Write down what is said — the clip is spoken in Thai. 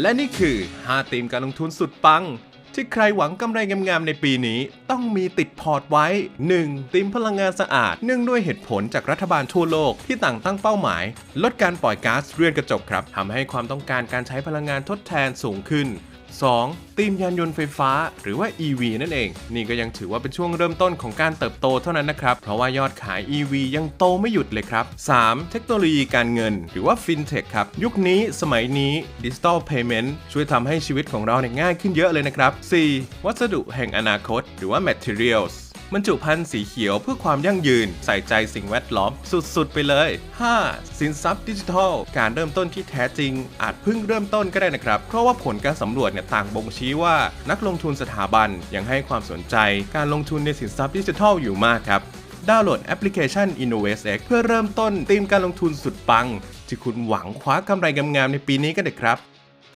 และนี่คือ 5 ธีมการลงทุนสุดปัง ที่ใครหวังกำไรงามๆในปีนี้ ต้องมีติดพอร์ตไว้ 1. ธีมพลังงานสะอาด เนื่องด้วยเหตุผลจากรัฐบาลทั่วโลกที่ต่างตั้งเป้าหมาย ลดการปล่อยก๊าซเรือนกระจกครับทำให้ความต้องการการใช้พลังงานทดแทนสูงขึ้น 2. ตีมยานยนต์ไฟฟ้า หรือว่า EV นั่นเอง นี่ก็ยังถือว่าเป็นช่วงเริ่มต้นของการเติบโตเท่านั้นนะครับ เพราะว่ายอดขาย EV ยังโตไม่หยุดเลยครับ 3. เทคโนโลยีการเงิน หรือว่า FinTech ครับ ยุคนี้สมัยนี้ Digital Payment ช่วยทำให้ชีวิตของเราเนี่ยง่ายขึ้นเยอะเลยนะครับ 4. วัสดุแห่งอนาคต หรือว่า Materials บรรจุภัณฑ์สีเขียวเพื่อความยั่งยืน ใส่ใจสิ่งแวดล้อมสุดๆ ไปเลย 5. สินทรัพย์ดิจิทัล การเริ่มต้นที่แท้จริง อาจเพิ่งเริ่มต้นก็ได้นะครับ เพราะว่าผลการสำรวจเนี่ยต่างบ่งชี้ว่า นักลงทุนสถาบันยังให้ความสนใจ การลงทุนในสินทรัพย์ดิจิทัลอยู่มากครับดาวน์โหลดแอปพลิเคชัน InnovestX เพื่อเริ่มต้นธีมการลงทุนสุดปัง ที่คุณหวังคว้ากำไรงามๆในปีนี้กันเลยครับ